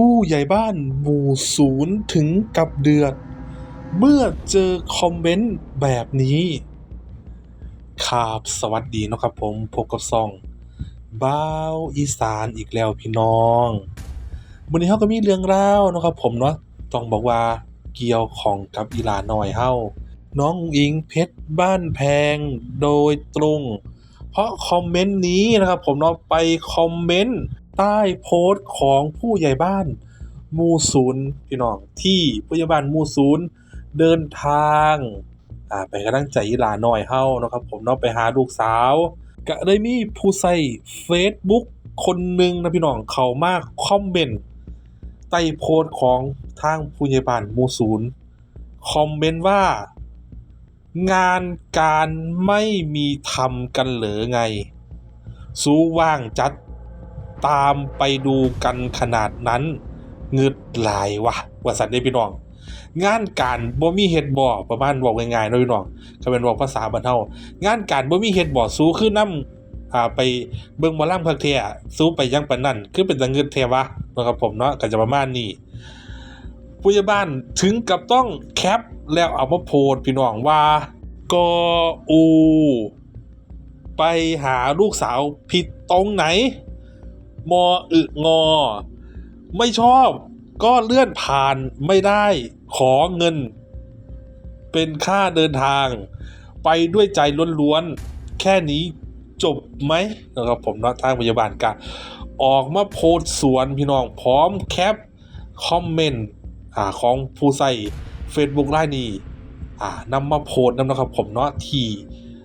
ผู้ใหญ่บ้านหมู่ศูนย์ถึงกับเดือด เมื่อเจอคอมเมนต์แบบนี้ครับสวัสดีนะครับผมพบกับซองบ้าวอีสานอีกแล้วพี่น้องวันนี้เฮาก็มีเรื่องราวเนะครับผมเนาะต้องบอกว่าเกี่ยวของกับอีหลาน้อยเฮาน้องอุ๋งอิงเพชรบ้านแพงโดยตรง เพราะคอมเมนต์นี้นะครับผมเนาะไปคอมเมนต์ ใต้โพสต์ของผู้ใหญ่บ้านมู่ศูนย์พี่น้องที่ผู้ใหญ่บ้านมู่ศูนย์เดินทางอ่าไปกำลังใจหลาน้อยเฮานะครับ ผมเนาะไปหาลูกสาวก็เลยมีผู้ใช้ Facebook คนหนึ่งนะพี่น้องเขามากคอมเมนต์ใต้โพสต์ของทางผู้ใหญ่บ้านมู่ศูนย์คอมเมนต์ว่า งานการไม่มีทำกันเหรอไงสู้ว่างจัด ตามไปดูกันขนาดนั้นเงึดหลายวะว่าสันได้พี่น้อง งานการบ่มีเฮ็ดบ่ประมาณบอกง่ายๆนะพี่น้องก็เป็นบอกภาษาบ้านเฮางานการบ่มีเฮ็ดบ่สู้คือนํอ่าไปเบิ่งหมอลำพักเที่ยสู้ไปยังปานนั้นคือเป็นตะเงิดแท้วะนะครับผมเนาะก็จะประมาณนี้ผู้ใหญ่บ้านถึงกับต้องแคปแล้วเอามาโพสพี่น้องว่ากอูไปหาลูกสาวผิดตรงไหน มออึงอ ไม่ชอบก็เลื่อนผ่านไม่ได้ขอเงิน เป็นค่าเดินทาง ไปด้วยใจล้วนๆ แค่นี้จบไหมนะครับผมนะทางพยาบาลกะออกมาโพสสวนพี่น้องพร้อมแคป คอมเมนต์ของผู้ใส่ Facebook รายนี้อ่านำมาโพสนำนะครับผมเนาะที่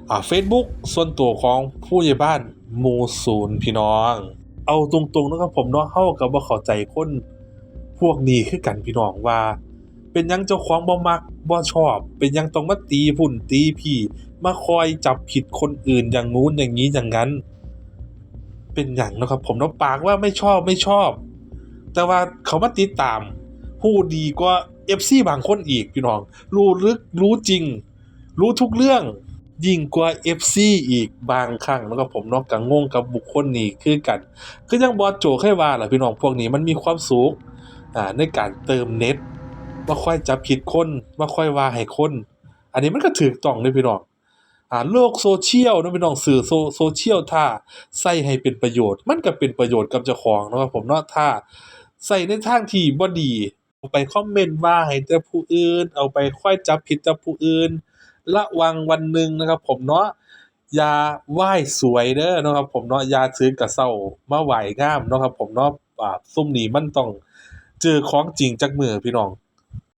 อ่า Facebook ส่วนตัวของผู้ใหญ่บ้านมู่ศูนย์พี่น้อง เอาตรงๆนะครับผมเนาะเฮากับว่าเข้าใจคนพวกนี้คือกันพี่น้องว่า เป็นยังเจ้าของบ่มักบ่ชอบ เป็นยังต้องมาตีพุ่นตีพี่ มาคอยจับผิดคนอื่นอย่างงู้นอย่างนี้อย่างนั้น เป็นอย่างนะครับ ผมเนาะปากว่าไม่ชอบไม่ชอบ แต่ว่าเขามาติดตาม ผู้ดีกว่า FC บางคนอีกพี่น้อง รู้ลึกรู้จริง รู้ทุกเรื่อง ยิ่งกว่า FC อีกบางครั้งแล้วก็ผมเนอกกังงกับบุคคลนี้คือกัน คือยังบอสโจเคยว่าล่ะพี่น้องพวกนี้มันมีความสุขอ่าในการเติมเน็ตมาค่อยจับผิดคนมาค่อยว่าให้คน อันนี้มันก็ถูกต้องเลยพี่น้องอ่าโลกโซเชียลนะพี่น้องสื่อโซโซเชียลถ้าใส่ให้เป็นประโยชน์ มันก็เป็นประโยชน์กับเจ้าของนะครับผมเนาะถ้าใส่ในทางที่บ่ดีเอาไปคอมเมนต์ว่าให้แต่ผู้อื่น เอาไปค่อยจับผิดแต่ผู้อื่น ระวังวันหนึ่งนะครับ ผมเนาะอย่าไหว้สวยเด้อนะครับ ผมเนาะอย่าถือกระเซ้ามาไหวงามเนาะครับ ผมเนาะอ่าซุ่มนี้มันต้องเจอของจริงจักมือพี่น้อง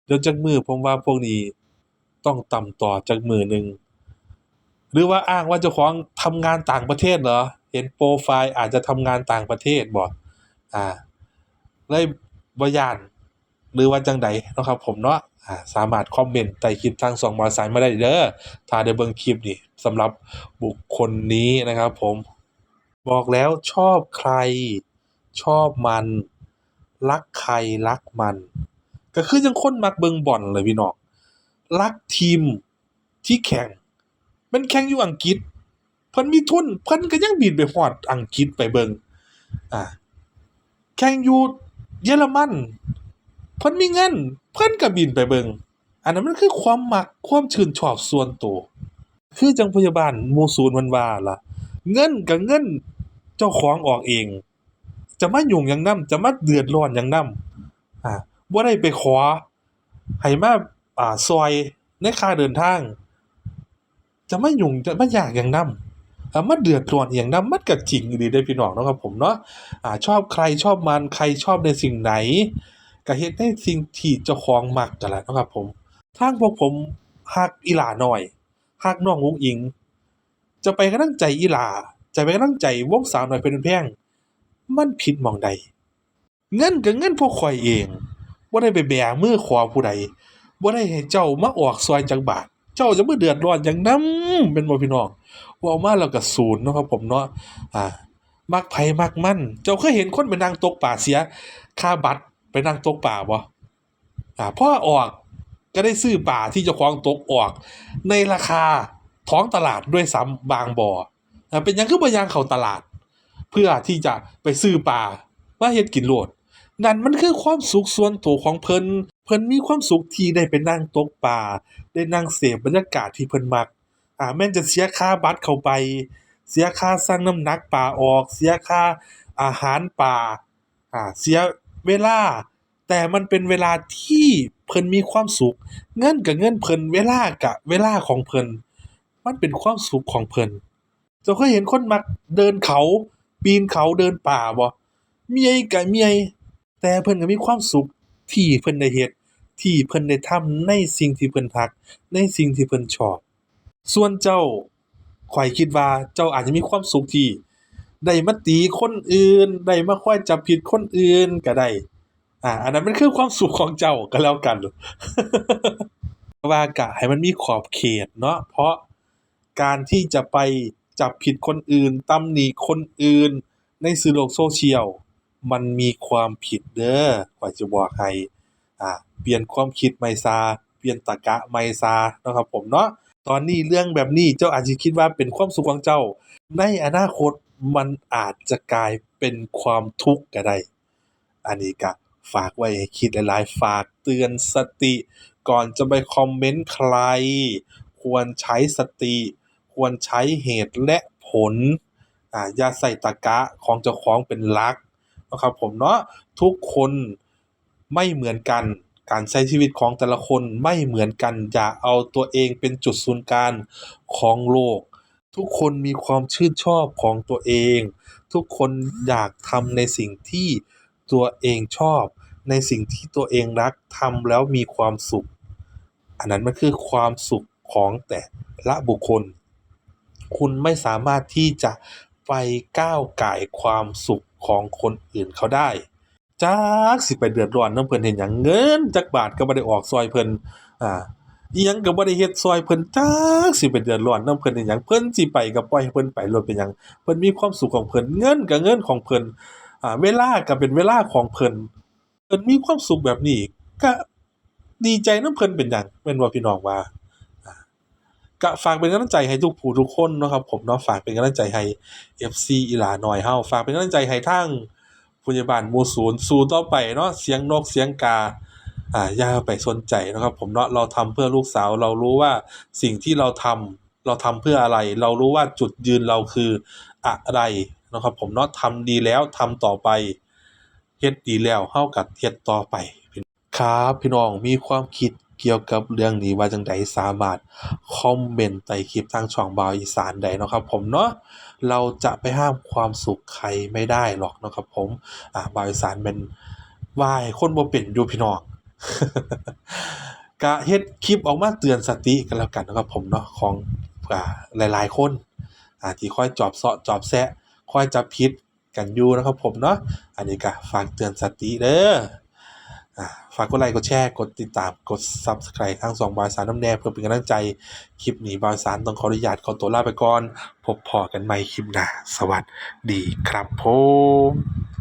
เดี๋ยวจักมือผมว่าพวกนี้ต้องต่ำต่อจักมือหนึ่งหรือว่าอ้างว่าเจ้าของทำงานต่างประเทศเหรอ เห็นโปรไฟล์อาจจะทำงานต่างประเทศบ่อ่าเลยบ่ยานหรือว่าจังใดนะครับผมเนาะ สามารถคอมเมนต์ใต้คลิปทางสองมาสายมาได้เด้อถ้าได้เบิ่งคลิปนี่สำหรับบุคคลนี้นะครับผมบอกแล้วชอบใครชอบมัน รักใครรักมัน ก็คือจังคนมักเบิ่งบอลเลยพี่น้องรักทีมที่แข่ง มันแข่งอยู่อังกฤษเพิ่นมีทุนเพิ่นก็ยังบินไปฮอดอังกฤษไปเบิงอ่าแข่งอยู่เยอรมัน เพิ่นมีเงิน เพิ่นก็บินไปเบิงอันนั้นมันคือความมักความชื่นชอบส่วนตัวคือจังพยาบาลหมู่ศูนย์มันว่าล่ะ เงินก็เงินเจ้าของออกเอง จะมายุ่งหยังนำจะมาเดือดร้อนหยังนำอ่าบ่ได้ไปขอให้มาอ่าซอยในค่าเดินทาง จะมายุ่งจะมายากหยังนำอ่ามันเดือดร้อนอย่างนั้นมันก็จริงอยู่ดีเด้พี่น้องเนาะครับผมเนาะอ่าชอบใครชอบมันใครชอบในสิ่งไหน ก็เฮ็ดในสิ่งที่เจ้าของมักนั่นแหละเนาะครับผม ทางพวกผมฮักอีหลาน้อยฮักน้องอุ๋งอิง จะไปกำลังใจอีหลาจะไปกำลังใจวงสาวน้อยเพชรบ้านแพงมันผิดหม้องใด เงินก็เงินพวกข่อยเองบ่ได้ไปแบมือขอผู้ใดบ่ได้ให้เจ้ามาออกซอยจักบาทเจ้าจะมาเดือดร้อนหยังนำเป็นบ่พี่น้องว้ามาแล้วก็ศูนย์เนาะครับผมเนาะอ่ามักไผมักมั่น เจ้าเคยเห็นคนไปนั่งตกปลาเสียค่าบัตร ไปนั่งตกปลาบ่อ่าพอออกก็ได้ซื้อปลาที่เจ้าของตกออก ในราคาท้องตลาดด้วยซ้ำบางบ่อเป็นยังคือบ่ย่างเขาตลาด เพื่อที่จะไปซื้อปลามาเฮ็ดกินโลดนั่นมันคือความสุขส่วนตัวของเพิ่นเพิ่นมีความสุขที่ได้ไปนั่งตกปลาได้นั่งเสพบรรยากาศที่เพิ่นมักอ่าแม้นจะเสียค่าบัตรเข้าไป เสียค่าชั่งน้ำหนักปลาออก เสียค่าอาหารปลาอ่าเสีย เวลา แต่มันเป็นเวลาที่เพิ่นมีความสุข เงินก็เงินเพิ่นเวลาก็เวลาของเพิ่นมันเป็นความสุขของเพิ่นเจ้าเคยเห็นคนมักเดินเขา ปีนเขาเดินป่าบ่เมื่อยก็เมื่อยแต่เพิ่นก็มีความสุขที่เพิ่นได้เฮ็ดที่เพิ่นได้ทำในสิ่งที่เพิ่นมัก ในสิ่งที่เพิ่นชอบ ส่วนเจ้าข้อยคิดว่าเจ้าอาจจะมีความสุขที่ ได้มาตีคนอื่น ได้มาคอยจับผิดคนอื่นก็ได้ อ่า อันนั้นมันคือความสุขของเจ้าก็แล้วกันว่าก็ให้มันมีขอบเขตเนาะ เพราะการที่จะไปจับผิดคนอื่นตำหนิคนอื่น ในสื่อโลกโซเชียล มันมีความผิดเด้อข้อยจะบอกให้อ่า เปลี่ยนความคิดใหม่ซะเปลี่ยนตรรกะใหม่ซะเนาะครับผมเนาะ ตอนนี้เรื่องแบบนี้เจ้าอาจสิคิดว่าเป็นความสุขของเจ้า ในอนาคต มันอาจจะกลายเป็นความทุกข์ก็ได้ อันนี้ก็ฝากไว้ให้คิดหลายๆ ฝากเตือนสติ ก่อนจะไปคอมเมนต์ใคร ควรใช้สติ ควรใช้เหตุและผลอ่าอย่าใช้ตรรกะของเจ้าของเป็นลักนะครับผมเนาะทุกคนไม่เหมือนกัน การใช้ชีวิตของแต่ละคนไม่เหมือนกัน อย่าเอาตัวเองเป็นจุดศูนย์กลางของโลก ทุกคนมีความชื่นชอบของตัวเอง ทุกคนอยากทำในสิ่งที่ตัวเองชอบ ในสิ่งที่ตัวเองรักทำแล้วมีความสุข อันนั้นมันคือความสุขของแต่ละบุคคล คุณไม่สามารถที่จะไปก้าวไก่ความสุขของคนอื่นเขาได้จักสิไปเดือดร้อนนำเพิ่นเฮ็ดหยังเงินจักบาทก็บ่ได้ออกช่วยเพิ่นอ่า อิหยังก็บ่ได้เฮ็ดช่วยเพิ่นจักสิไปเดือดร้อนนำเพิ่นเฮ็ดหยังเพิ่นสิไปก็ปล่อยให้เพิ่นไปโลดเป็นหยังเพิ่นมีความสุขของเพิ่นเงินก็เงินของเพิ่นอ่าเวลาก็เป็นเวลาของเพิ่นเพิ่นมีความสุขแบบนี้ก็ดีใจนำเพิ่นเป็นหยังแม่นบ่พี่น้องว่าก็ฝากเป็นกำลังใจให้ทุกผู้ทุกคนเนาะครับผมเนาะฝากเป็นกำลังใจให้ FC อีหลาน้อยเฮาฝากเป็นกำลังใจให้ทางผู้ใหญ่บ้านหมู่0สู้ต่อไปเนาะเสียงนกเสียงกา อ่าอย่าไปสนใจนะครับ ผมเนาะเราทำเพื่อลูกสาว เรารู้ว่าสิ่งที่เราทำเราทำเพื่ออะไร เรารู้ว่าจุดยืนเราคืออะไรนะครับ ผมเนาะทำดีแล้วทำต่อไปเฮ็ดดีแล้วเราก็เฮ็ดต่อไปครับพี่น้องมีความคิดเกี่ยวกับเรื่องนี้ว่าจังใดสามารถคอมเมนต์ใต้คลิปทางช่องบาวอีสานได้นะครับผมเนาะเราจะไปห้ามความสุขใครไม่ได้หรอกนะครับผมอ่าบาวอีสานแม่นวาให้คนบ่เป็นอยู่พี่น้อง ก็เฮ็ดคลิปออกมาเตือนสติก็แล้วกันนะครับผมเนาะของอ่าหลาย ๆ คนอ่าที่คอยจอบเซาะจอบแซะคอยจับผิดกันอยู่นะครับผมเนาะอันนี้ก็ฝากเตือนสติเด้ออ่าฝากกดไลก์กดแชร์กดติดตามกด Subscribe ทางช่องบ่าวอีสานนำแน่เพื่อเป็นกำลังใจ คลิปนี้บาวอีสานต้องขออนุญาตขอตัวลาไปก่อน พบพอกันใหม่คลิปหน้า สวัสดีครับผม